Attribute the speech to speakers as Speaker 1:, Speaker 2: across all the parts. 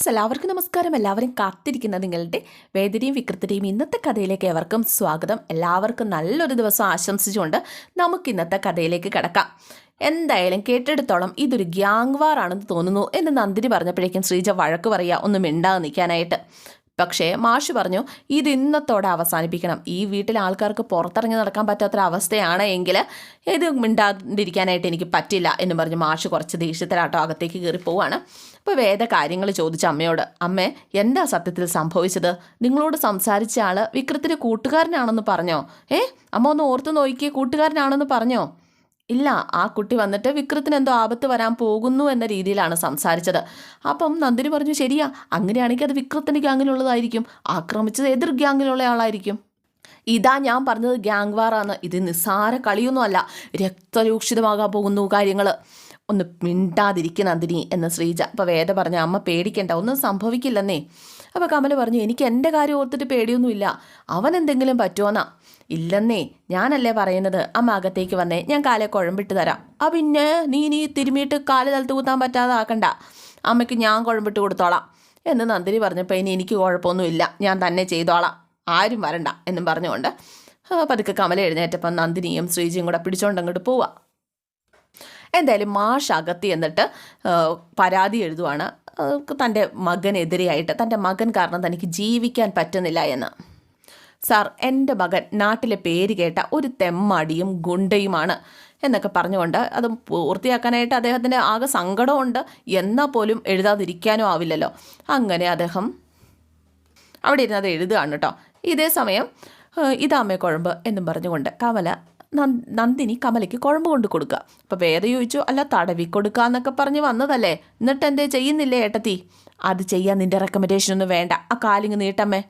Speaker 1: Friends എല്ലാവർക്കും നമസ്കാരം. എല്ലാവരും കാത്തിരിക്കുന്ന നിങ്ങളുടെ വേദനയും വികൃതിയും ഇന്നത്തെ കഥയിലേക്ക് എവർക്കും സ്വാഗതം. എല്ലാവർക്കും നല്ലൊരു ദിവസം ആശംസിച്ചുകൊണ്ട് നമുക്ക് ഇന്നത്തെ കഥയിലേക്ക് കിടക്കാം. എന്തായാലും കേട്ടെടുത്തോളം ഇതൊരു ഗ്യാങ് വാർ ആണെന്ന് തോന്നുന്നു എന്ന് നന്ദിനി പറഞ്ഞപ്പോഴേക്കും ശ്രീജ വഴക്ക് പറയുക ഒന്ന് മിണ്ടാതെ നിൽക്കാനായിട്ട്. പക്ഷേ മാഷ് പറഞ്ഞു ഇത് ഇന്നത്തോടെ അവസാനിപ്പിക്കണം. ഈ വീട്ടിൽ ആൾക്കാർക്ക് പുറത്തിറങ്ങി നടക്കാൻ പറ്റാത്തൊരവസ്ഥയാണ് എങ്കിൽ ഇത് മിണ്ടാതിരിക്കാനായിട്ട് എനിക്ക് പറ്റില്ല എന്ന് പറഞ്ഞ് മാഷ് കുറച്ച് ദേഷ്യത്തിലാട്ടോ അകത്തേക്ക് കയറി പോവാണ്. അപ്പോൾ വേദ കാര്യങ്ങൾ ചോദിച്ച അമ്മയോട് അമ്മേ എന്താ സത്യത്തിൽ സംഭവിച്ചത്? നിങ്ങളോട് സംസാരിച്ച ആൾ വിക്രത്തിന് കൂട്ടുകാരനാണെന്ന് പറഞ്ഞോ? ഏ അമ്മ ഒന്ന് ഓർത്ത് നോക്കിയേ കൂട്ടുകാരനാണെന്ന് പറഞ്ഞോ? ഇല്ല ആ കുട്ടി വന്നിട്ട് വിക്രത്തിന് എന്തോ ആപത്ത് വരാൻ പോകുന്നു എന്ന രീതിയിലാണ് സംസാരിച്ചത്. അപ്പം നന്ദിനി പറഞ്ഞു ശരിയാ അങ്ങനെയാണെങ്കിൽ അത് വിക്രത്തിന്റെ ഗ്യാങ്ങിലുള്ളതായിരിക്കും. ആക്രമിച്ചത് എതിർ ഗ്യാങ്ങിലുള്ള ആളായിരിക്കും. ഇതാ ഞാൻ പറഞ്ഞത് ഗ്യാങ് വാറാണ് ഇത് നിസ്സാര കളിയൊന്നുമല്ല. രക്തരൂക്ഷിതമാകാൻ പോകുന്നു കാര്യങ്ങൾ ഒന്ന് മിണ്ടാതിരിക്കുക നന്ദിനി എന്ന് ശ്രീജ അപ്പോൾ വേദ പറഞ്ഞ അമ്മ പേടിക്കണ്ട ഒന്നും സംഭവിക്കില്ലെന്നേ. അപ്പോൾ കമൽ പറഞ്ഞു എനിക്ക് എന്റെ കാര്യം ഓർത്തിട്ട് പേടിയൊന്നുമില്ല. അവൻ എന്തെങ്കിലും പറ്റുമോന്നാ ഇല്ലെന്നേ ഞാനല്ലേ പറയുന്നത്? അമ്മ അകത്തേക്ക് വന്നേ ഞാൻ കാലെ കുഴമ്പിട്ട് തരാം. ആ പിന്നെ നീ നീ തിരുമിയിട്ട് കാൽ തലത്ത് കുത്താൻ പറ്റാതെ ആക്കണ്ട. അമ്മയ്ക്ക് ഞാൻ കുഴമ്പിട്ട് കൊടുത്തോളാം. എന്ന് നന്ദിനി പറഞ്ഞപ്പോൾ ഇനി എനിക്ക് കുഴപ്പമൊന്നുമില്ല. ഞാൻ തന്നെ ചെയ്തോളാം. ആരും വരണ്ട എന്നും പറഞ്ഞുകൊണ്ട് പതുക്കെ കമല എഴുന്നേറ്റപ്പം നന്ദിനിയും ശ്രീജിയും കൂടെ പിടിച്ചോണ്ട് അങ്ങോട്ട് പോവാ. എന്തായാലും മാഷ് അകത്തി എന്നിട്ട് പരാതി എഴുതുവാണ്. തന്റെ മകനെതിരെയായിട്ട് തന്റെ മകൻ കാരണം തനിക്ക് ജീവിക്കാൻ പറ്റുന്നില്ല എന്ന്. സാർ എന്റെ മകൻ നാട്ടിലെ പേര് കേട്ട ഒരു തെമ്മാടിയും ഗുണ്ടയുമാണ് എന്നൊക്കെ പറഞ്ഞുകൊണ്ട് അത് പൂർത്തിയാക്കാനായിട്ട് അദ്ദേഹത്തിന്റെ ആകെ സങ്കടമുണ്ട്. എന്നാൽ പോലും എഴുതാതിരിക്കാനും ആവില്ലല്ലോ. അങ്ങനെ അദ്ദേഹം അവിടെ ഇരുന്ന് അത് എഴുതുകയാണ് കേട്ടോ. ഇതേ സമയം ഇതാമേ കുഴമ്പ് എന്നും പറഞ്ഞുകൊണ്ട് കമല നന്ദ- നന്ദിനി കമലയ്ക്ക് കുഴമ്പ് കൊണ്ട് കൊടുക്കുക. അപ്പോൾ വേദ ചോദിച്ചു അല്ല തടവി കൊടുക്കുക എന്നൊക്കെ പറഞ്ഞ് വന്നതല്ലേ? എന്നിട്ട് എന്തേ ചെയ്യുന്നില്ലേ ഏട്ടത്തി? അത് ചെയ്യാൻ നിന്റെ റെക്കമെൻഡേഷൻ ഒന്നും വേണ്ട. ആ കാലിങ് നീട്ടമ്മേ.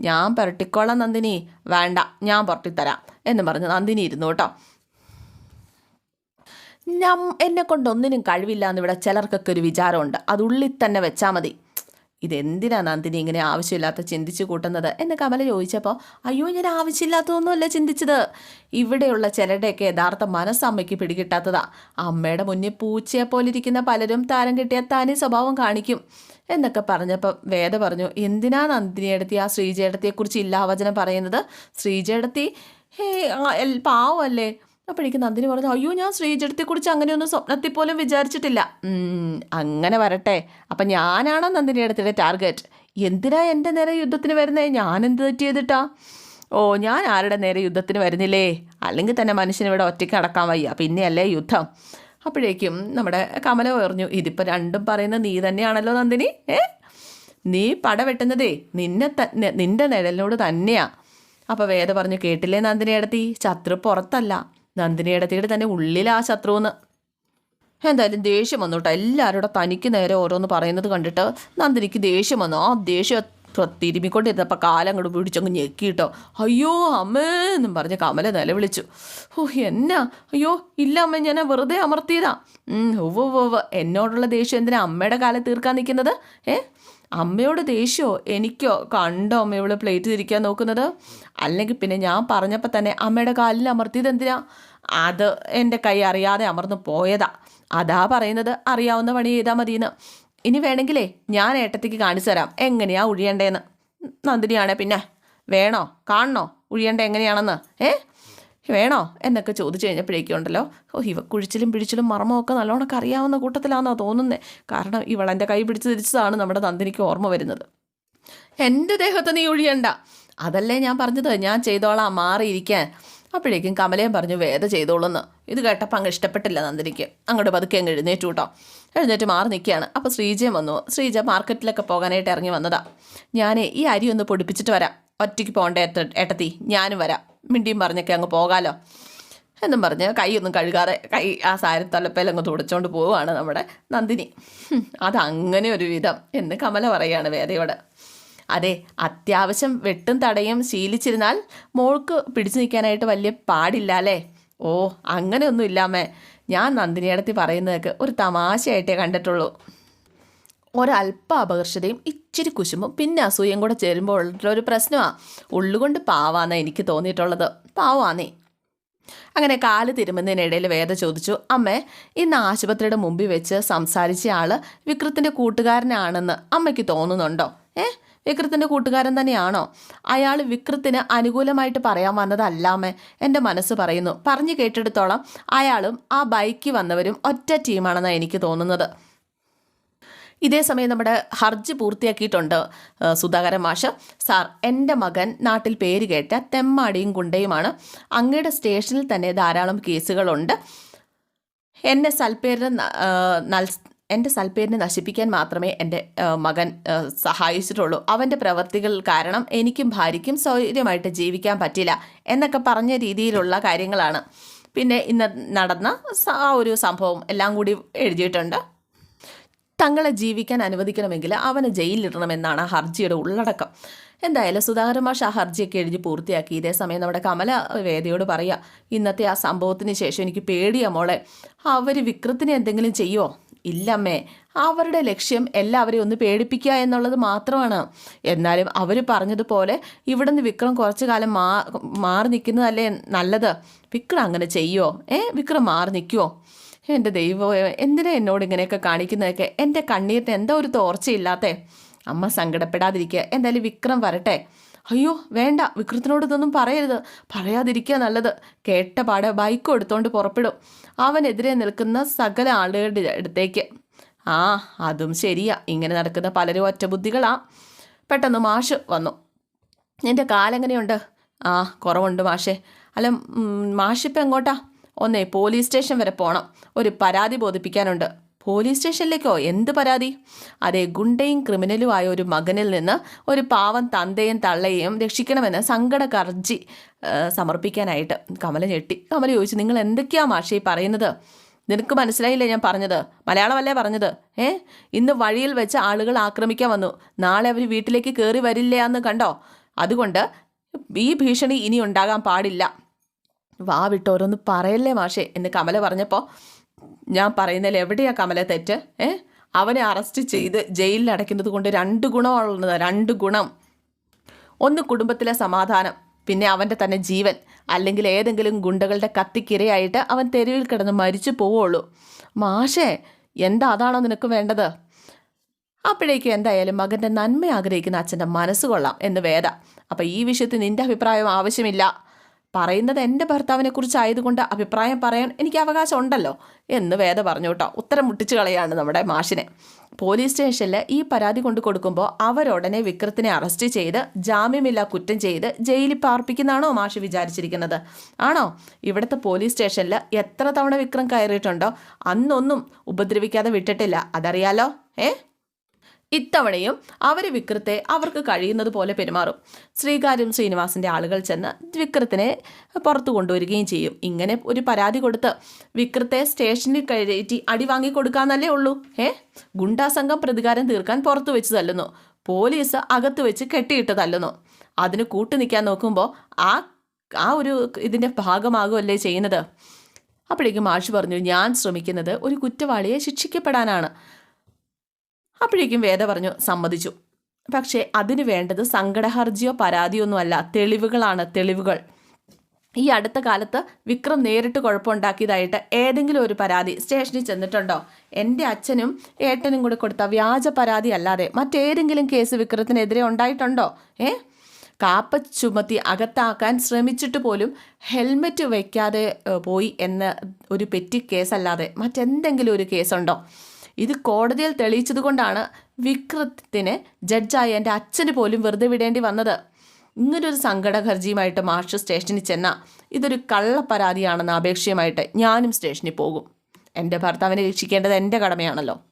Speaker 1: ഞാൻ പുരട്ടിക്കോളാം നന്ദിനി. വേണ്ട ഞാൻ പുരട്ടിത്തരാം എന്ന് പറഞ്ഞ് നന്ദിനി ഇരുന്നു കേട്ടോ. എന്നെ കൊണ്ട് ഒന്നിനും കഴിവില്ല എന്ന് ഇവിടെ ചിലർക്കൊക്കെ ഒരു വിചാരമുണ്ട്. അത് ഉള്ളിൽ തന്നെ വെച്ചാൽ മതി. ഇതെന്തിനാ നന്ദിനി ഇങ്ങനെ ആവശ്യമില്ലാത്ത ചിന്തിച്ചു കൂട്ടുന്നത്? എന്ന് കമല ചോദിച്ചപ്പോൾ അയ്യോ ഞാൻ ആവശ്യമില്ലാത്തതൊന്നുമല്ല ചിന്തിച്ചത്. ഇവിടെയുള്ള ചിലരുടെയൊക്കെ യഥാർത്ഥ മനസ്സ് അമ്മയ്ക്ക് പിടികിട്ടാത്തതാ. അമ്മയുടെ മുന്നിൽ പൂച്ചയെ പോലെ ഇരിക്കുന്ന പലരും താരം കിട്ടിയാൽ താനി സ്വഭാവം കാണിക്കും. എന്നൊക്കെ പറഞ്ഞപ്പോൾ വേദ പറഞ്ഞു എന്തിനാ നന്ദിനിയെടുത്തി ആ ശ്രീജയടത്തിയെക്കുറിച്ച് ഇല്ലാവചനം പറയുന്നത്? ശ്രീജയടത്തി ഹേ പാവമല്ലേ അപ്പോഴേക്കും നന്ദിനി പറഞ്ഞു അയ്യോ ഞാൻ ശ്രീജടത്തെക്കുറിച്ച് അങ്ങനെയൊന്നും സ്വപ്നത്തിൽ പോലും വിചാരിച്ചിട്ടില്ല. അങ്ങനെ വരട്ടെ. അപ്പം ഞാനാണോ നന്ദിനി അടുത്തിടെ ടാർഗറ്റ്? എന്തിനാ എന്റെ നേരെ യുദ്ധത്തിന് വരുന്നേ? ഞാൻ എന്ത് തെറ്റ് ചെയ്തിട്ടാ? ഓ ഞാൻ ആരുടെ നേരെ യുദ്ധത്തിന് വരുന്നില്ലേ? അല്ലെങ്കിൽ തന്നെ മനുഷ്യനിവിടെ ഒറ്റയ്ക്ക് അടക്കാൻ വയ്യ. പിന്നെയല്ലേ യുദ്ധം. അപ്പോഴേക്കും നമ്മുടെ കമല പറഞ്ഞു ഇതിപ്പോൾ രണ്ടും പറയുന്നത് നീ തന്നെയാണല്ലോ നന്ദിനി ഏ? നീ പട വെട്ടുന്നതേ നിന്നെ നിന്റെ നിഴലിനോട് തന്നെയാ. അപ്പോൾ വേദ പറഞ്ഞു കേട്ടില്ലേ നന്ദിനി എടുത്തി ശത്രു പുറത്തല്ല. നന്ദിനിയടത്തിയുടെ തന്നെ ഉള്ളിലാ ശത്രുവെന്ന്. എന്തായാലും ദേഷ്യം വന്നു കേട്ടോ തനിക്ക് നേരെ ഓരോന്ന് പറയുന്നത് കണ്ടിട്ട് നന്ദിനിക്ക് ദേഷ്യം വന്നു. ആ ദേഷ്യം തിരുമ്മിക്കൊണ്ടിരുന്നപ്പോൾ കാലം അങ്ങോട്ട് പിടിച്ചങ്ങ് ഞെക്കിട്ടോ. അയ്യോ അമ്മേ എന്നും പറഞ്ഞ് കമല നിലവിളിച്ചു. ഓ എന്നാ? അയ്യോ ഇല്ല അമ്മ ഞാൻ വെറുതെ അമർത്തിയതാ. ഉവ്വ് ഉവ്വ് എന്നോടുള്ള ദേഷ്യം എന്തിനാ അമ്മയുടെ കാലം തീർക്കാൻ നിൽക്കുന്നത്? ഏ? അമ്മയോട് ദേഷ്യമോ എനിക്കോ? കണ്ടോ അമ്മ ഇവിടെ പ്ലേറ്റ് തിരിക്കാൻ നോക്കുന്നത്? അല്ലെങ്കിൽ പിന്നെ ഞാൻ പറഞ്ഞപ്പോൾ തന്നെ അമ്മയുടെ കാലിൽ അമർത്തിയത് എന്തിനാ? അത് എന്റെ കൈ അറിയാതെ അമർന്നു പോയതാ. അതാ പറയുന്നത്. അറിയാവുന്ന പണി ചെയ്താൽ മതിയെന്ന്. ഇനി വേണമെങ്കിലേ ഞാൻ ഏട്ടത്തേക്ക് കാണിച്ചു തരാം. എങ്ങനെയാ ഉഴിയണ്ടേന്ന്. നന്ദിനിയാണേ പിന്നെ. വേണോ? കാണണോ? ഉഴിയണ്ട എങ്ങനെയാണെന്ന്? ഏ? വേണോ? എന്നൊക്കെ ചോദിച്ചു കഴിഞ്ഞപ്പോഴേക്കും ഉണ്ടല്ലോ. ഓ ഇവ കുഴിച്ചിലും പിടിച്ചിലും മർമ്മമൊക്കെ നല്ലോണമൊക്കെ അറിയാവുന്ന കൂട്ടത്തിലാണെന്നാണ് തോന്നുന്നത് കാരണം ഇവളെന്റെ കൈ പിടിച്ച് തിരിച്ചതാണ് നമ്മുടെ നന്ദിനിക്ക് ഓർമ്മ വരുന്നത്. എന്റെ ദേഹത്ത് നീ ഒഴിയണ്ട അതല്ലേ ഞാൻ പറഞ്ഞത്. ഞാൻ ചെയ്തോളാം. മാറിയിരിക്കാൻ. അപ്പോഴേക്കും കമലയും പറഞ്ഞു വേദ ചെയ്തോളൂന്ന്. ഇത് കേട്ടപ്പോൾ അങ്ങ് ഇഷ്ടപ്പെട്ടില്ല നന്ദിനിക്ക്. അങ്ങോട്ട് പതുക്കെ അങ്ങ് എഴുന്നേറ്റു കേട്ടോ എഴുന്നേറ്റ് മാറി നിൽക്കുകയാണ്. അപ്പോൾ ശ്രീജയും വന്നു. ശ്രീജ മാർക്കറ്റിലൊക്കെ പോകാനായിട്ട് ഇറങ്ങി വന്നതാ. ഞാൻ ഈ അരി ഒന്ന് പൊടിപ്പിച്ചിട്ട് വരാം. ഒറ്റയ്ക്ക് പോകണ്ട ഏട്ടത്തി? ഞാനും വരാം. മിണ്ടിയും പറഞ്ഞൊക്കെ അങ്ങ് പോകാലോ. എന്നും പറഞ്ഞ് കൈയൊന്നും കഴുകാതെ കൈ ആ സാരി തലപ്പേൽ അങ്ങ് തുടച്ചുകൊണ്ട് പോവുകയാണ് നമ്മുടെ നന്ദിനി. അതങ്ങനെ ഒരു വിധം എന്ന് കമല പറയുകയാണ് വേദയോട്. അതെ അത്യാവശ്യം വെട്ടും തടയും ശീലിച്ചിരുന്നാൽ മോൾക്ക് പിടിച്ചു നിൽക്കാനായിട്ട് വലിയ പാടില്ല അല്ലേ? ഓ അങ്ങനെയൊന്നും ഇല്ലാമേ ഞാൻ നന്ദിനിയടത്തി പറയുന്നതൊക്കെ ഒരു തമാശയായിട്ടേ കണ്ടിട്ടുള്ളൂ. ഒരല്പ അപകർഷതയും ഇച്ചിരി കുശുമ്പും പിന്നെ അസൂയം കൂടെ ചേരുമ്പോൾ ഉള്ള ഒരു പ്രശ്നമാണ് ഉള്ളുകൊണ്ട് പാവാന്നാണ് എനിക്ക് തോന്നിയിട്ടുള്ളത്. പാവാന്നേ. അങ്ങനെ കാൽ തിരുമുന്നതിനിടയിൽ വേദ ചോദിച്ചു അമ്മേ ഇന്ന് ആശുപത്രിയുടെ മുമ്പിൽ വെച്ച് സംസാരിച്ച ആൾ വിക്രത്തിന്റെ കൂട്ടുകാരനാണെന്ന് അമ്മയ്ക്ക് തോന്നുന്നുണ്ടോ? ഏ വിക്രത്തിന്റെ കൂട്ടുകാരൻ തന്നെയാണോ? അയാൾ വിക്രത്തിന് അനുകൂലമായിട്ട് പറയാൻ വന്നതല്ലാമേ എന്റെ മനസ്സ് പറയുന്നു. പറഞ്ഞു കേട്ടിടത്തോളം അയാളും ആ ബൈക്ക് വന്നവരും ഒറ്റ ടീമാണെന്നാണ് എനിക്ക് തോന്നുന്നത്. ഇതേ സമയം നമ്മുടെ ഹർജി പൂർത്തിയാക്കിയിട്ടുണ്ട് സുധാകരൻ മാഷ്. സാർ എന്റെ മകൻ നാട്ടിൽ പേര് കേട്ട തെമ്മാടിയും ഗുണ്ടയുമാണ്. അങ്ങയുടെ സ്റ്റേഷനിൽ തന്നെ ധാരാളം കേസുകളുണ്ട്. എന്നെ സൽപ്പേരിന് എന്റെ സൽപ്പേരിനെ നശിപ്പിക്കാൻ മാത്രമേ എന്റെ മകൻ സഹായിച്ചിട്ടുള്ളൂ. അവന്റെ പ്രവൃത്തികൾ കാരണം എനിക്കും ഭാര്യയ്ക്കും സൗകര്യമായിട്ട് ജീവിക്കാൻ പറ്റില്ല എന്നൊക്കെ പറഞ്ഞ രീതിയിലുള്ള കാര്യങ്ങളാണ്. പിന്നെ ഇന്ന് നടന്ന ആ ഒരു സംഭവം എല്ലാം കൂടി എഴുതിയിട്ടുണ്ട്. തങ്ങളെ ജീവിക്കാൻ അനുവദിക്കണമെങ്കിൽ അവനെ ജയിലിലിടണമെന്നാണ് ഹർജിയുടെ ഉള്ളടക്കം. എന്തായാലും സുധാകരൻ മാഷ് ആ ഹർജിയൊക്കെ എഴുതി പൂർത്തിയാക്കി. ഇതേ സമയം നമ്മുടെ കമല വേദയോട് പറയുക ഇന്നത്തെ ആ സംഭവത്തിന് ശേഷം എനിക്ക് പേടിയാ മോളെ. അവർ വിക്രത്തിന് എന്തെങ്കിലും ചെയ്യുമോ ഇല്ലമ്മേ അവരുടെ ലക്ഷ്യം എല്ലാവരെയും ഒന്ന് പേടിപ്പിക്കുക എന്നുള്ളത് മാത്രമാണ്. എന്നാലും അവർ പറഞ്ഞതുപോലെ ഇവിടെ നിന്ന് വിക്രം കുറച്ചു കാലം മാ മാറി നിൽക്കുന്നതല്ലേ നല്ലത്? വിക്രം അങ്ങനെ ചെയ്യുമോ ഏ വിക്രം മാറി നിൽക്കുമോ എന്റെ ദൈവം എന്തിനാ എന്നോട് ഇങ്ങനെയൊക്കെ കാണിക്കുന്നതൊക്കെ? എന്റെ കണ്ണീരിന് എന്താ ഒരു തോർച്ചയില്ലാത്തേ. അമ്മ സങ്കടപ്പെടാതിരിക്കുക. എന്തായാലും വിക്രം വരട്ടെ. അയ്യോ വേണ്ട. വിക്രത്തിനോട് ഇതൊന്നും പറയരുത്. പറയാതിരിക്കുക നല്ലത്. കേട്ട പാടെ ബൈക്കും എടുത്തോണ്ട് പുറപ്പെടും. അവനെതിരെ നിൽക്കുന്ന സകല ആളുകളുടെ അടുത്തേക്ക്. ആ അതും ശരിയാ. ഇങ്ങനെ നടക്കുന്ന പലരും ഒറ്റബുദ്ധികളാ പെട്ടെന്ന് മാഷ് വന്നു. നിന്റെ കാലെങ്ങനെയുണ്ട് ആ കുറവുണ്ട് മാഷേ. അല്ല മാഷിപ്പം എങ്ങോട്ടാ? ഒന്നേ പോലീസ് സ്റ്റേഷൻ വരെ പോകണം ഒരു പരാതി ബോധിപ്പിക്കാനുണ്ട്. പോലീസ് സ്റ്റേഷനിലേക്കോ? എന്ത് പരാതി? അതെ ഗുണ്ടയും ക്രിമിനലുമായ ഒരു മകനിൽ നിന്ന് ഒരു പാവം തന്തയും തള്ളയെയും രക്ഷിക്കണമെന്ന് സങ്കട കർജി സമർപ്പിക്കാനായിട്ട് കമല ഞെട്ടി. കമല ചോദിച്ചു നിങ്ങൾ എന്തൊക്കെയാ മാഷേ പറയുന്നത്? നിനക്ക് മനസ്സിലായില്ലേ ഞാൻ പറഞ്ഞത്? മലയാളമല്ലേ പറഞ്ഞത്? ഏ? ഇന്ന് വഴിയിൽ വെച്ച് ആളുകൾ ആക്രമിക്കാൻ വന്നു. നാളെ അവർ വീട്ടിലേക്ക് കയറി വരില്ല എന്ന് കണ്ടോ? അതുകൊണ്ട് ഈ ഭീഷണി ഇനി ഉണ്ടാകാൻ പാടില്ല. വാ വിട്ട് പറയല്ലേ മാഷേ എന്ന് കമല പറഞ്ഞപ്പോൾ ഞാൻ പറയുന്നതിൽ എവിടെയാ കമല തെറ്റ്? ഏ? അവനെ അറസ്റ്റ് ചെയ്ത് ജയിലിൽ അടയ്ക്കുന്നത് കൊണ്ട് രണ്ട് ഗുണമുള്ളത് രണ്ട് ഗുണം. ഒന്ന് കുടുംബത്തിലെ സമാധാനം പിന്നെ അവന്റെ തന്നെ ജീവൻ. അല്ലെങ്കിൽ ഏതെങ്കിലും ഗുണ്ടകളുടെ കത്തിക്കിരയായിട്ട് അവൻ തെരുവിൽ കിടന്ന് മരിച്ചു പോവുള്ളൂ. മാഷേ എന്താ അതാണോ നിനക്ക് വേണ്ടത്? അപ്പോഴേക്കും എന്തായാലും മകന്റെ നന്മ ആഗ്രഹിക്കുന്ന അച്ഛന്റെ മനസ്സ് കൊള്ളാം എന്ന് വേദ. അപ്പം ഈ വിഷയത്തിൽ നിന്റെ അഭിപ്രായം ആവശ്യമില്ല. പറയുന്നത് എന്റെ ഭർത്താവിനെ കുറിച്ചായതുകൊണ്ട് അഭിപ്രായം പറയാൻ എനിക്ക് അവകാശം ഉണ്ടല്ലോ എന്ന് വേദ പറഞ്ഞു കേട്ടോ. ഉത്തരം മുട്ടിച്ചു കളയാണ് നമ്മുടെ മാഷിനെ. പോലീസ് സ്റ്റേഷനിൽ ഈ പരാതി കൊണ്ടു കൊടുക്കുമ്പോൾ അവരുടനെ വിക്രത്തിനെ അറസ്റ്റ് ചെയ്ത് ജാമ്യമില്ല കുറ്റം ചെയ്ത് ജയിലിൽ പാർപ്പിക്കുന്നതാണോ മാഷ് വിചാരിച്ചിരിക്കുന്നത്? ആണോ? ഇവിടുത്തെ പോലീസ് സ്റ്റേഷനിൽ എത്ര തവണ വിക്രം കയറിയിട്ടുണ്ടോ? അന്നൊന്നും ഉപദ്രവിക്കാതെ വിട്ടിട്ടില്ല. അതറിയാലോ? ഏ? ഇത്തവണയും അവർ വിക്രത്തെ അവർക്ക് കഴിയുന്നത് പോലെ പെരുമാറും. ശ്രീകാര്യം ശ്രീനിവാസിന്റെ ആളുകൾ ചെന്ന് വിക്രത്തിനെ പുറത്തു കൊണ്ടുവരികയും ചെയ്യും. ഇങ്ങനെ ഒരു പരാതി കൊടുത്ത് വിക്രത്തെ സ്റ്റേഷനിൽ കയറ്റി അടി വാങ്ങി കൊടുക്കാന്നല്ലേ ഉള്ളൂ. ഏ ഗുണ്ടാ സംഘം പ്രതികാരം തീർക്കാൻ പുറത്തു വെച്ച് തല്ലുന്നു. പോലീസ് അകത്ത് വെച്ച് കെട്ടിയിട്ട് തല്ലുന്നു. അതിന് കൂട്ടു നിൽക്കാൻ നോക്കുമ്പോൾ ആ ആ ഒരു ഇതിന്റെ ഭാഗമാകുമല്ലേ ചെയ്യുന്നത്? അപ്പോഴേക്കും മാഷ് പറഞ്ഞു ഞാൻ ശ്രമിക്കുന്നത് ഒരു കുറ്റവാളിയെ ശിക്ഷിക്കപ്പെടാനാണ്. അപ്പോഴേക്കും വേദ പറഞ്ഞു സമ്മതിച്ചു. പക്ഷേ അതിന് വേണ്ടത് സങ്കടഹർജിയോ പരാതിയോ ഒന്നുമല്ല തെളിവുകളാണ് തെളിവുകൾ. ഈ അടുത്ത കാലത്ത് വിക്രം നേരിട്ട് കുഴപ്പമുണ്ടാക്കിയതായിട്ട് ഏതെങ്കിലും ഒരു പരാതി സ്റ്റേഷനിൽ ചെന്നിട്ടുണ്ടോ? എന്റെ അച്ഛനും ഏട്ടനും കൂടെ കൊടുത്ത വ്യാജ പരാതി അല്ലാതെ മറ്റേതെങ്കിലും കേസ് വിക്രത്തിനെതിരെ ഉണ്ടായിട്ടുണ്ടോ? ഏ? കാപ്പ ചുമത്തി അകത്താക്കാൻ ശ്രമിച്ചിട്ട് പോലും ഹെൽമെറ്റ് വയ്ക്കാതെ പോയി എന്ന ഒരു പെറ്റി കേസല്ലാതെ മറ്റെന്തെങ്കിലും ഒരു കേസുണ്ടോ? ഇത് കോടതിയിൽ തെളിയിച്ചത് കൊണ്ടാണ് വിക്രത്തിന് ജഡ്ജായ എന്റെ അച്ഛന് പോലും വെറുതെ വിടേണ്ടി വന്നത്. ഇങ്ങനൊരു സങ്കടഹർജിയുമായിട്ട് മാർഷ് സ്റ്റേഷനിൽ ചെന്ന ഇതൊരു കള്ളപ്പരാതിയാണെന്ന അപേക്ഷയുമായിട്ട് ഞാനും സ്റ്റേഷനിൽ പോകും. എന്റെ ഭർത്താവിനെ രക്ഷിക്കേണ്ടത് എന്റെ കടമയാണല്ലോ.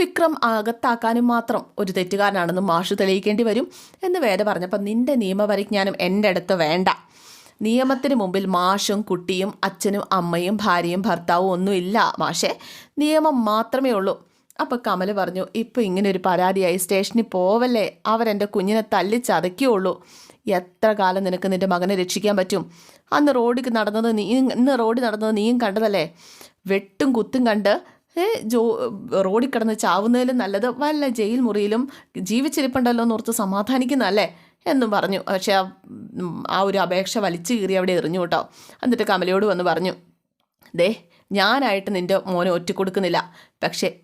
Speaker 1: വിക്രം അകത്താക്കാനും മാത്രം ഒരു തെറ്റുകാരനാണെന്ന് മാഷ് തെളിയിക്കേണ്ടി വരും എന്ന് വേദ പറഞ്ഞപ്പോൾ നിന്റെ നിയമപരിജ്ഞാനം എന്റെ അടുത്ത് വേണ്ട. നിയമത്തിന് മുമ്പിൽ മാഷും കുട്ടിയും അച്ഛനും അമ്മയും ഭാര്യയും ഭർത്താവും ഒന്നുമില്ല മാഷേ. നിയമം മാത്രമേ ഉള്ളൂ. അപ്പോൾ കമൽ പറഞ്ഞു ഇപ്പോൾ ഇങ്ങനെ ഒരു പരാതിയായി സ്റ്റേഷനിൽ പോവല്ലേ? അവരെന്റെ കുഞ്ഞിനെ തല്ലി ചതയ്ക്കുള്ളൂ എത്ര കാലം നിനക്ക് നിന്റെ മകനെ രക്ഷിക്കാൻ പറ്റും? അന്ന് റോഡിൽ നടന്നത് നീ ഇന്ന് റോഡിൽ നടന്നത് നീയും കണ്ടതല്ലേ? വെട്ടും കുത്തും കണ്ട് ജോ റോഡിൽ കിടന്ന് ചാവുന്നതിലും നല്ലത് വല്ല ജയിൽ മുറിയിലും ജീവിച്ചിരിപ്പുണ്ടല്ലോ എന്ന് ഓർത്ത് സമാധാനിക്കുന്നതല്ലേ? എന്നും പറഞ്ഞു. പക്ഷെ ആ ആ ഒരു അപേക്ഷ വലിച്ചു കീറി അവിടെ എറിഞ്ഞു കേട്ടോ. എന്നിട്ട് കമലയോട് വന്ന് പറഞ്ഞു ദേ ഞാനായിട്ട് നിന്റെ മോനെ ഒറ്റ കൊടുക്കുന്നില്ല പക്ഷേ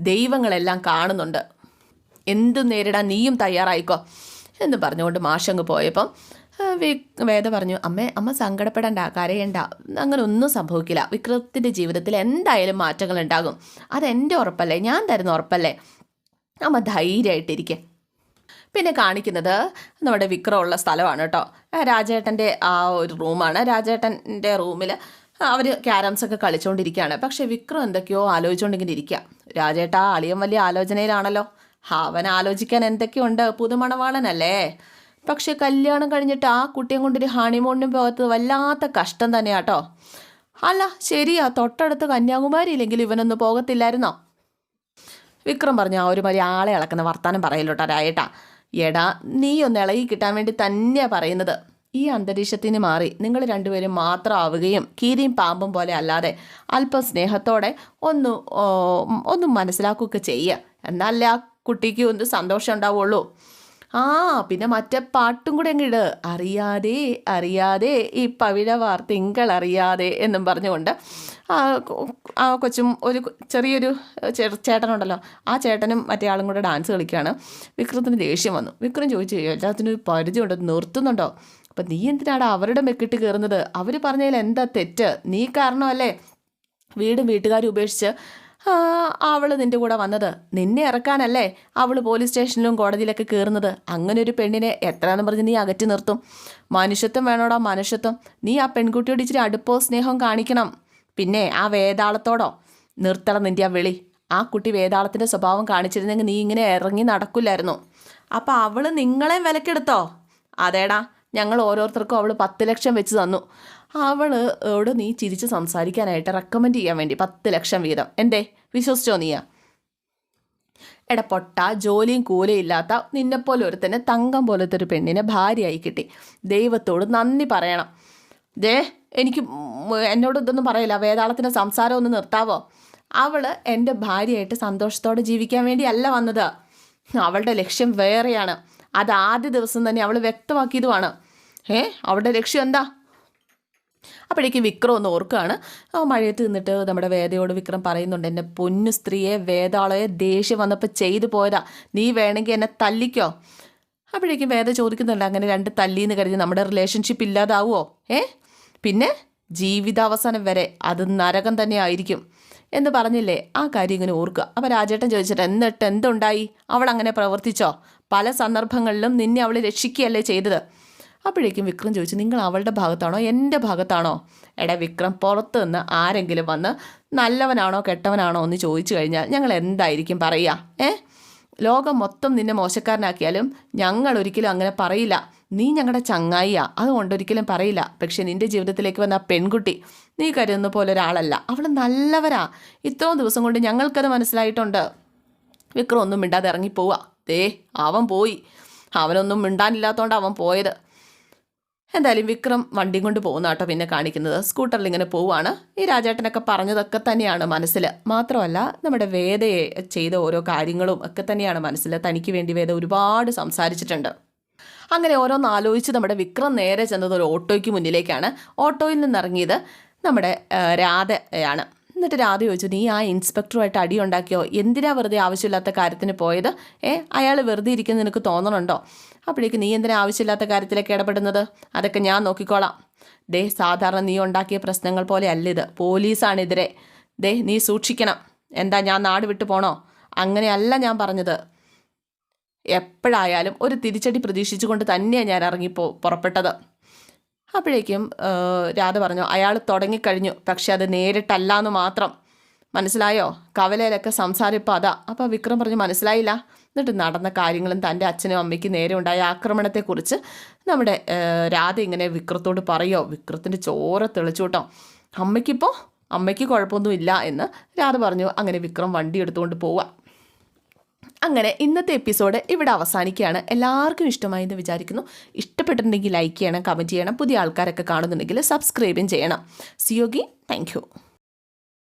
Speaker 1: ദൈവങ്ങളെല്ലാം കാണുന്നുണ്ട്. എന്തും നേരിടാൻ നീയും തയ്യാറായിക്കോ? എന്ന് പറഞ്ഞുകൊണ്ട് മാഷങ്ങ് പോയപ്പം വേദ പറഞ്ഞു അമ്മേ അമ്മ സങ്കടപ്പെടേണ്ട കരയേണ്ട. അങ്ങനെ ഒന്നും സംഭവിക്കില്ല. വിക്രത്തിന്റെ ജീവിതത്തിൽ എന്തായാലും മാറ്റങ്ങൾ ഉണ്ടാകും. അതെന്റെ ഉറപ്പല്ലേ? ഞാൻ തരുന്ന ഉറപ്പല്ലേ? അമ്മ ധൈര്യമായിട്ടിരിക്കെ. പിന്നെ കാണിക്കുന്നത് നമ്മുടെ വിക്രമുള്ള സ്ഥലമാണ് കേട്ടോ. രാജേട്ടന്റെ ആ ഒരു റൂമാണ്. രാജേട്ടന്റെ റൂമിൽ അവർ ക്യാരംസ് ഒക്കെ കളിച്ചുകൊണ്ടിരിക്കുകയാണ് പക്ഷേ വിക്രം എന്തൊക്കെയോ ആലോചിച്ചുകൊണ്ടിങ്ങനെ ഇരിക്കുക. രാജേട്ട ആ അളിയൻ വലിയ ആലോചനയിലാണല്ലോ. അവൻ ആലോചിക്കാൻ എന്തൊക്കെയുണ്ട്? പുതുമണവാളനല്ലേ? പക്ഷേ കല്യാണം കഴിഞ്ഞിട്ട് ആ കുട്ടിയെ കൊണ്ടൊരു ഹണിമൂണിനും പോകത്ത് വല്ലാത്ത കഷ്ടം തന്നെയാട്ടോ അല്ല ശരിയാ തൊട്ടടുത്ത് കന്യാകുമാരി ഇവനൊന്നും ഇവനൊന്ന് പോകത്തില്ലായിരുന്നോ? വിക്രം പറഞ്ഞു ആ ഒരു മതി ആളെ ഇളക്കുന്ന വർത്താനം പറയലോട്ടാ രായേട്ടാ എടാ നീ ഒന്ന് ഇളകി കിട്ടാൻ വേണ്ടി തന്നെയാ പറയുന്നത്. ഈ അന്തരീക്ഷത്തിന് മാറി നിങ്ങൾ രണ്ടുപേരും മാത്രം ആവുകയും കീരിയും പാമ്പും പോലെ അല്ലാതെ അല്പം സ്നേഹത്തോടെ ഒന്ന് ഒന്ന് മനസ്സിലാക്കുകയൊക്കെ ചെയ്യുക. എന്നാലേ ആ കുട്ടിക്ക് ഒന്ന് സന്തോഷം ഉണ്ടാവുള്ളൂ. ആ പിന്നെ മറ്റേ പാട്ടും കൂടെ അങ്ങ് ഇട്. അറിയാതെ അറിയാതെ ഈ പവിഴവാർ തിങ്കൾ അറിയാതെ എന്നും പറഞ്ഞുകൊണ്ട് ആ കൊച്ചും ഒരു ചെറിയൊരു ചേട്ടനുണ്ടല്ലോ. ആ ചേട്ടനും മറ്റേ ആളും കൂടെ ഡാൻസ് കളിക്കുകയാണ് വിക്രത്തിന് ദേഷ്യം വന്നു. വിക്രം ചോദിച്ചു എല്ലാത്തിനും ഒരു പരിധിയുണ്ട് അത് നിർത്തുന്നുണ്ടോ? അപ്പം നീ എന്തിനാണ് അവരുടെ മെക്കിട്ട് കയറുന്നത് അവർ പറഞ്ഞതിൽ എന്താ തെറ്റ്? നീ കാരണമല്ലേ? വീടും വീട്ടുകാരും ഉപേക്ഷിച്ച് ആ, അവൾ നിന്റെ കൂടെ വന്നത്. നിന്നെ ഇറക്കാനല്ലേ അവൾ പോലീസ് സ്റ്റേഷനിലും കോടതിയിലൊക്കെ കയറുന്നത് അങ്ങനെ ഒരു പെണ്ണിനെ എത്രയാണെന്ന് പറഞ്ഞ് നീ അകറ്റി നിർത്തും. മനുഷ്യത്വം വേണോടാ മനുഷ്യത്വം. നീ ആ പെൺകുട്ടിയോട് ഇച്ചിരി അടുപ്പോ സ്നേഹവും കാണിക്കണം. പിന്നെ ആ വേതാളത്തോടോ നിർത്തണം നിന്റെ ആ വിളി. ആ കുട്ടി വേതാളത്തിന്റെ സ്വഭാവം കാണിച്ചിരുന്നെങ്കിൽ നീ ഇങ്ങനെ ഇറങ്ങി നടക്കില്ലായിരുന്നു. അപ്പം അവൾ നിങ്ങളെ വിലക്കെടുത്തോ? അതേടാ ഞങ്ങൾ ഓരോരുത്തർക്കും അവൾ പത്ത് ലക്ഷം വെച്ച് തന്നു. അവളോട് നീ ചിരിച്ച് സംസാരിക്കാനായിട്ട് റെക്കമെൻഡ് ചെയ്യാൻ വേണ്ടി പത്ത് ലക്ഷം വീതം. എന്തേ? വിശ്വസിച്ചോ നീയാ? എടാ പൊട്ട ജോലിയും കൂലയും ഇല്ലാത്ത നിന്നെപ്പോലെ ഒരുത്തന്നെ തങ്കം പോലത്തെ ഒരു പെണ്ണിനെ ഭാര്യയായി കിട്ടി. ദൈവത്തോട് നന്ദി പറയണം. ദേ എനിക്ക് എന്നോട് ഇതൊന്നും പറയില്ല. വേതാളത്തിന്റെ സംസാരം ഒന്ന് നിർത്താവോ? അവൾ എന്റെ ഭാര്യയായിട്ട് സന്തോഷത്തോടെ ജീവിക്കാൻ വേണ്ടിയല്ല വന്നത്. അവളുടെ ലക്ഷ്യം വേറെയാണ്. അത് ആദ്യ ദിവസം തന്നെ അവൾ വ്യക്തമാക്കിയതുമാണ്. ഏ? അവളുടെ ലക്ഷ്യം എന്താ? അപ്പോഴേക്ക് വിക്രം ഒന്ന് ഓർക്കുകയാണ്. മഴയത്ത് നിന്നിട്ട് നമ്മുടെ വേദയോട് വിക്രം പറയുന്നുണ്ട് എന്റെ പൊന്നു സ്ത്രീയെ വേദാളയെ ദേഷ്യം വന്നപ്പോൾ ചെയ്തു പോയതാ. നീ വേണമെങ്കിൽ എന്നെ തല്ലിക്കോ. അപ്പോഴേക്കും വേദ ചോദിക്കുന്നുണ്ട് അങ്ങനെ രണ്ട് തല്ലിന്ന് കരുതി നമ്മുടെ റിലേഷൻഷിപ്പ് ഇല്ലാതാവുമോ ഏ? പിന്നെ ജീവിതാവസാനം വരെ അത് നരകം തന്നെ ആയിരിക്കും. എന്ന് പറഞ്ഞില്ലേ ആ കാര്യം ഇങ്ങനെ ഓർക്കുക. അപ്പോൾ രാജേട്ടൻ ചോദിച്ചിട്ട് എന്നിട്ട് എന്തുണ്ടായി? അവൾ അങ്ങനെ പ്രവർത്തിച്ചോ? പല സന്ദർഭങ്ങളിലും നിന്നെ അവൾ രക്ഷിക്കുകയല്ലേ ചെയ്തത്? അപ്പോഴേക്കും വിക്രം ചോദിച്ചു നിങ്ങൾ അവളുടെ ഭാഗത്താണോ? എന്റെ ഭാഗത്താണോ? എടാ വിക്രം പുറത്ത് നിന്ന് ആരെങ്കിലും വന്ന് നല്ലവനാണോ കെട്ടവനാണോ എന്ന് ചോദിച്ചു കഴിഞ്ഞാൽ ഞങ്ങൾ എന്തായിരിക്കും പറയുക? ഏ? ലോകം മൊത്തം നിന്നെ മോശക്കാരനാക്കിയാലും ഞങ്ങൾ ഒരിക്കലും അങ്ങനെ പറയില്ല. നീ ഞങ്ങളുടെ ചങ്ങായിയാ അതുകൊണ്ട് ഒരിക്കലും പറയില്ല. പക്ഷേ നിന്റെ ജീവിതത്തിലേക്ക് വന്ന പെൺകുട്ടി നീ കരുതുന്ന പോലെ ഒരാളല്ല. അവൾ നല്ലവരാ ഇത്രയും ദിവസം കൊണ്ട് ഞങ്ങൾക്കത് മനസ്സിലായിട്ടുണ്ട്. വിക്രം ഒന്നും മിണ്ടാതെ ഇറങ്ങിപ്പോവാ. ദേ അവൻ പോയി. അവനൊന്നും മിണ്ടാനില്ലാത്തതുകൊണ്ട് അവൻ പോയത്. എന്തായാലും വിക്രം വണ്ടി കൊണ്ട് പോകുന്ന കേട്ടോ പിന്നെ കാണിക്കുന്നത്. സ്കൂട്ടറിൽ ഇങ്ങനെ പോവാണ് ഈ രാജേട്ടനൊക്കെ പറഞ്ഞതൊക്കെ തന്നെയാണ് മനസ്സിൽ മാത്രമല്ല നമ്മുടെ വേദയെ ചെയ്ത ഓരോ കാര്യങ്ങളും ഒക്കെ തന്നെയാണ് മനസ്സിൽ തനിക്ക് വേണ്ടി വേദ ഒരുപാട് സംസാരിച്ചിട്ടുണ്ട്. അങ്ങനെ ഓരോന്ന് ആലോചിച്ച് നമ്മുടെ വിക്രം നേരെ ചെന്നത് ഒരു ഓട്ടോയ്ക്ക് മുന്നിലേക്കാണ്. ഓട്ടോയിൽ നിന്നിറങ്ങിയത് നമ്മുടെ രാധയാണ്. എന്നിട്ട് രാധ ചോദിച്ചു നീ ആ ഇൻസ്പെക്ടറുമായിട്ട് അടി ഉണ്ടാക്കിയോ? എന്തിനാ വെറുതെ ആവശ്യമില്ലാത്ത കാര്യത്തിന് പോയത്? ഏ അയാൾ വെറുതെ ഇരിക്കുന്ന നിനക്ക് തോന്നണുണ്ടോ? അപ്പോഴേക്ക് നീ എന്തിനാ ആവശ്യമില്ലാത്ത കാര്യത്തിലേക്ക് ഇടപെടുന്നത്? അതൊക്കെ ഞാൻ നോക്കിക്കോളാം. ദേ സാധാരണ നീ ഉണ്ടാക്കിയ പ്രശ്നങ്ങൾ പോലെ അല്ല ഇത്. പോലീസാണിതിരെ. ദേ നീ സൂക്ഷിക്കണം. എന്താ ഞാൻ നാട് വിട്ടു പോണോ? അങ്ങനെയല്ല ഞാൻ പറഞ്ഞത്. എപ്പോഴായാലും ഒരു തിരിച്ചടി പ്രതീക്ഷിച്ചുകൊണ്ട് തന്നെയാണ് ഞാൻ ഇറങ്ങിപ്പോ പുറപ്പെട്ടത്. അപ്പോഴേക്കും രാധ പറഞ്ഞു അയാൾ തുടങ്ങിക്കഴിഞ്ഞു പക്ഷെ അത് നേരിട്ടല്ല എന്ന് മാത്രം. മനസ്സിലായോ? കവലയിലൊക്കെ സംസാരിപ്പോൾ അതാ. അപ്പോൾ വിക്രം പറഞ്ഞു മനസ്സിലായില്ല. എന്നിട്ട് നടന്ന കാര്യങ്ങളും തന്റെ അച്ഛനും അമ്മയ്ക്ക് നേരെ ഉണ്ടായ ആക്രമണത്തെക്കുറിച്ച് നമ്മുടെ രാധ ഇങ്ങനെ വിക്രത്തോട് പറയോ? വിക്രത്തിന്റെ ചോര തെളിച്ചു കേട്ടോ. അമ്മയ്ക്കിപ്പോൾ അമ്മയ്ക്ക് കുഴപ്പമൊന്നുമില്ല എന്ന് രാധ പറഞ്ഞു. അങ്ങനെ വിക്രം വണ്ടി എടുത്തുകൊണ്ട് പോവാം അങ്ങനെ ഇന്നത്തെ എപ്പിസോഡ് ഇവിടെ അവസാനിക്കുകയാണ്. എല്ലാവർക്കും ഇഷ്ടമായി എന്ന് വിചാരിക്കുന്നു. ഇഷ്ടപ്പെട്ടിട്ടുണ്ടെങ്കിൽ ലൈക്ക് ചെയ്യണം കമന്റ് ചെയ്യണം. പുതിയ ആൾക്കാരൊക്കെ കാണുന്നുണ്ടെങ്കിൽ സബ്സ്ക്രൈബും ചെയ്യണം. സിയോഗി താങ്ക്